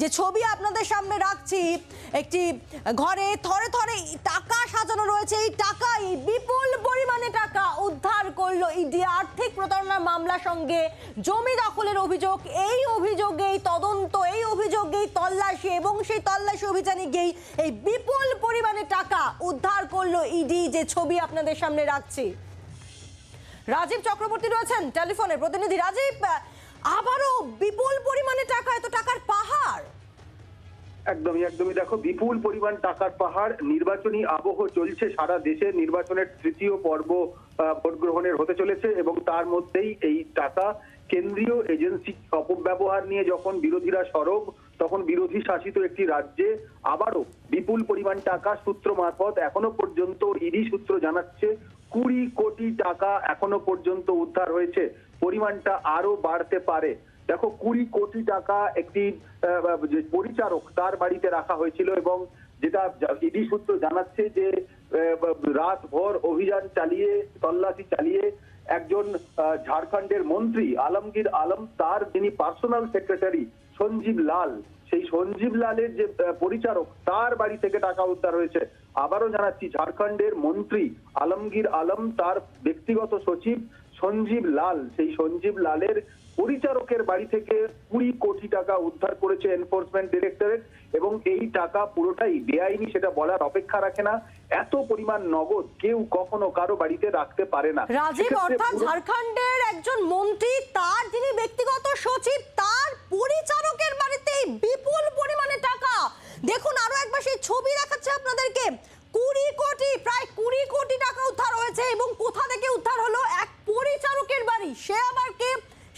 যে ছবি আপনাদের সামনে রাখছি, একটি ঘরে থরে থরে টাকা সাজানো রয়েছে। এই টাকা এই বিপুল পরিমাণে টাকা উদ্ধার করল ইডি। আর্থিক প্রতারণার মামলা সঙ্গে জমি দখলের অভিযোগ। এই অভিযোগেই তদন্ত, এই অভিযোগেই তল্লাশি এবং সেই তল্লাশি অভিযানে গিয়েই এই বিপুল পরিমাণে টাকা উদ্ধার করল ইডি, যে ছবি আপনাদের সামনে রাখছি। রাজীব চক্রবর্তী রয়েছেন টেলিফোনে। প্রতিনিধি রাজীব আবারও বিপুল পরিমাণে টাকা, এত টাকার পাহাড়। একদমই একদমই। দেখো, বিপুল পরিমাণ টাকার পাহাড়, নির্বাচনী আবহ চলছে সারা দেশে। নির্বাচনের তৃতীয় পর্ব ভোট গ্রহণের হতে চলেছে এবং তার মধ্যেই এই টাকা। কেন্দ্রীয় এজেন্সি অপব্যবহার নিয়ে যখন বিরোধীরা সরব, তখন বিরোধী শাসিত একটি রাজ্যে আবারও বিপুল পরিমাণ টাকা সূত্র মারফত এখনও পর্যন্ত ইডি সূত্র জানাচ্ছে কুড়ি কোটি টাকা এখনও পর্যন্ত উদ্ধার হয়েছে। পরিমাণটা আরও বাড়তে পারে। দেখো, কুড়ি কোটি টাকা একটি পরিচারক তার বাড়িতে রাখা হয়েছিল এবং যেটা ইডি সূত্র জানাচ্ছে যে রাত ভর অভিযান চালিয়ে, তল্লাশি চালিয়ে একজন ঝাড়খণ্ডের মন্ত্রী আলমগীর আলম, তার যিনি পার্সোনাল সেক্রেটারি সঞ্জীব লাল, সেই সঞ্জীব লালের যে পরিচারক তার বাড়ি থেকে টাকা উদ্ধার হয়েছে। আবারও জানাচ্ছি, ঝাড়খণ্ডের মন্ত্রী আলমগীর আলম, তার ব্যক্তিগত সচিব সঞ্জীব লাল সেই সঞ্জীব লালের পরিচারকের বাড়ি থেকে কুড়ি কোটি টাকা উদ্ধার করেছে এনফোর্সমেন্ট ডিরেক্টরেট এবং এই টাকা পুরোটাই বেআইনি সেটা বলার অপেক্ষা রাখে না। এত পরিমাণ নগদ কেউ কখনো কারও বাড়িতে রাখতে পারে না। রাজীব অর্থাৎ ঝাড়খণ্ডের একজন মন্ত্রী তার যিনি ব্যক্তিগত সচিব তার পরিচারকের বাড়িতে বিপুল পরিমাণে টাকা দেখুন আরও একবার সেই ছবি দেখাচ্ছে আপনাদেরকে কুড়ি কোটি প্রায় কুড়ি কোটি টাকা উদ্ধার হয়েছে এবং কোথা থেকে উদ্ধার হলো এক পরিচারকের বাড়ি সে আবার কে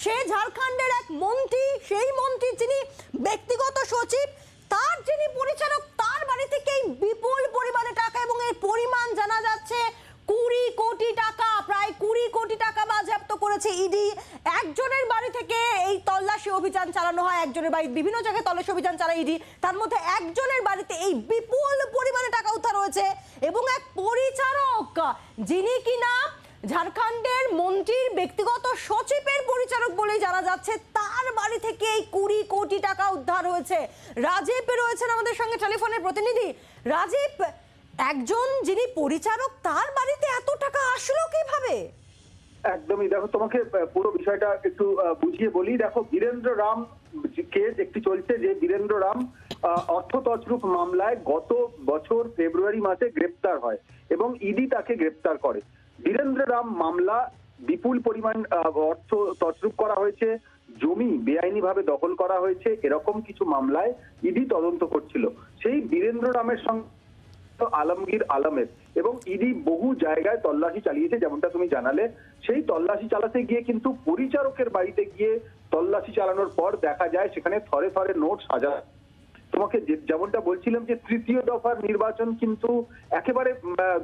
সে ঝাড়খণ্ডের এক মন্ত্রী, সেই মন্ত্রী যিনি ব্যক্তিগত সচিব, তার যিনি পরিচালক, তার বাড়ি থেকে এই বিপুল পরিমাণে টাকা এবং এর পরিমাণ জানা যাচ্ছে। কুড়ি কোটি টাকা, প্রায় কুড়ি কোটি টাকা বাজেয়াপ্ত করেছে ইডি একজনের বাড়ি থেকে এই তল্লাশি অভিযান চালানো হয়, একজনের বাড়ি বিভিন্ন জায়গায় তল্লাশি অভিযান চালায় ইডি তার মধ্যে একজনের বাড়িতে এই বিপুল পরিমাণে টাকা উদ্ধার হয়েছে এবং এক পরিচারক যিনি কিনা ঝাড়খণ্ডের মন্ত্রীর ব্যক্তিগত সচিবের পরিচারক বলেই জানা যাচ্ছে তার বাড়ি থেকে এই কুড়ি কোটি টাকা উদ্ধার হয়েছে। রাজীব রয়েছেন আমাদের সঙ্গে টেলিফোনের প্রতিনিধি। রাজীব, একজন যিনি পরিচারক, তার বাড়িতে এত টাকা আসলো কীভাবে? একদমই। দেখো, তোমাকে পুরো বিষয়টা একটু বুঝিয়ে বলি। দেখো, বীরেন্দ্র রাম কেস একটি চলছে যে বীরেন্দ্র রাম অর্থ তছরূপ মামলায় গত বছর ফেব্রুয়ারি মাসে গ্রেপ্তার হয় এবং ইডি তাকে গ্রেপ্তার করে। বীরেন্দ্র রাম মামলা বিপুল পরিমাণ অর্থ তছরূপ করা হয়েছে। জমি বেআইনি ভাবে দখল করা হয়েছে, এরকম কিছু মামলায় ইডি তদন্ত করছিল। সেই বীরেন্দ্র রামের সঙ্গে আলমগীর আলমের এবং ইডি বহু জায়গায় তল্লাশি চালিয়েছে, যেমনটা তুমি জানালে। সেই তল্লাশি চালাতে গিয়ে কিন্তু পরিচারকের বাড়িতে গিয়ে তল্লাশি চালানোর পর দেখা যায় সেখানে থরে থরে নোট সাজা তোমাকে যেমনটা বলছিলাম যে তৃতীয় দফার নির্বাচন কিন্তু একেবারে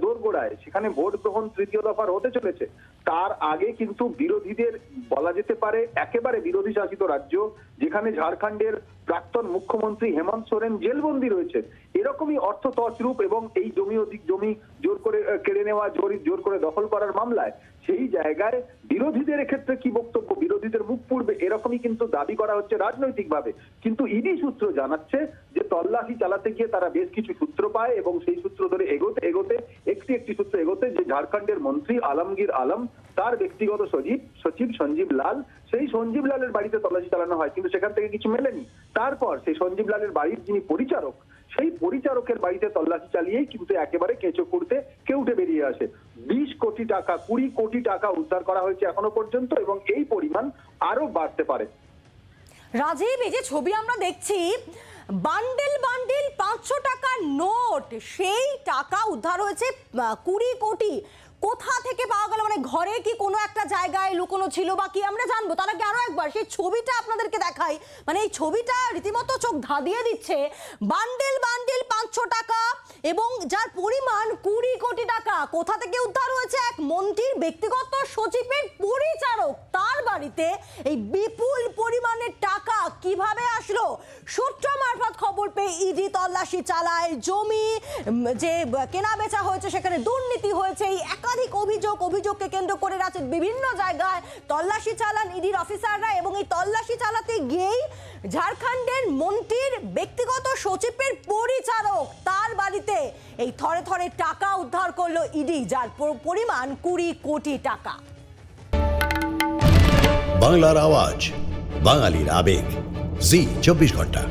দোরগোড়ায়। সেখানে ভোট গ্রহণ তৃতীয় দফার হতে চলেছে। তার আগে কিন্তু বিরোধীদের বলা যেতে পারে একেবারে বিরোধী শাসিত রাজ্য যেখানে ঝাড়খণ্ডের প্রাক্তন মুখ্যমন্ত্রী হেমন্ত সোরেন জেলবন্দি রয়েছে এরকমই অর্থ তছরূপ এবং এই জমি অধিক জমি জোর করে কেড়ে নেওয়া, জোর জোর করে দখল করার মামলায় সেই জায়গায় বিরোধীদের ক্ষেত্রে কি বক্তব্য? বিরোধীদের মুখ পূর্বে এরকমই কিন্তু দাবি করা হচ্ছে রাজনৈতিকভাবে। কিন্তু ইডি সূত্র জানাচ্ছে যে তল্লাশি চালাতে গিয়ে তারা বেশ কিছু সূত্র পায় এবং সেই সূত্র ধরে এগোতে এগোতে, একটি একটি সূত্র এগোতে যে ঝাড়খণ্ডের মন্ত্রী আলমগীর আলম, তার ব্যক্তিগত সচিব সচিব সঞ্জীব লাল, সেই সঞ্জীব লালের বাড়িতে তল্লাশি চালানো হয়। কিন্তু সেখান থেকে কিছু মেলেনি। তারপর সেই সঞ্জীব লালের বাড়ির যিনি পরিচারক, সেই পরিচারকের বাড়িতে তল্লাশি চালিয়েই কিন্তু একেবারে কেঁচো করতে কেউটে বেরিয়ে আসে। বিশ কোটি টাকা, কুড়ি কোটি টাকা উদ্ধার করা হয়েছে এখনও পর্যন্ত এবং এই পরিমাণ আরও বাড়তে পারে। রাজীব, এই যে ছবি আমরা দেখছি, বান্ডেল বান্ডেল পাঁচশো টাকার নোট, সেই টাকা উদ্ধার হয়েছে কুড়ি কোটি। কোথা থেকে পাওয়া গেল? মানে ঘরে কি কোনো একটা জায়গায় লুকোনো ছিল বা কি? আমরা জানব। তার আগে আরও একবার, সেই ছবিটা আপনাদেরকে দেখাই। মানে এই ছবিটা রীতিমতো চোখ ধাঁধিয়ে দিচ্ছে। বান্ডেল বান্ডেল পাঁচশো টাকা এবং যার পরিমাণ কুড়ি কোটি টাকা। কোথা থেকে উদ্ধার হয়েছে? এক মন্ত্রীর ব্যক্তিগত সচিবের পরিচারক। তার বাড়িতে এই বিপুল পরিমাণের টাকা কীভাবে আসলো? সূত্র মারফত খবর পেয়ে ইডি তল্লাশি চালায় জমি যে কেনা বেচা হয়েছে সেখানে দুর্নীতি হয়েছে। এই একাধিক অভিযোগ, অভিযোগকে কেন্দ্র করে রাজ্যের বিভিন্ন জায়গায় তল্লাশি চালান ইডির অফিসাররা এবং এই তল্লাশি চালাতে গিয়েই ঝাড়খণ্ডের মন্ত্রীর ব্যক্তিগত সচিবের পরিচারক তার বাড়িতে এই থরে থরে টাকা উদ্ধার করল ইডি, যার পরিমাণ কুড়ি কোটি টাকা। বাংলার আওয়াজ, বাঙালির আবেগ। জি চব্বিশ ঘণ্টা।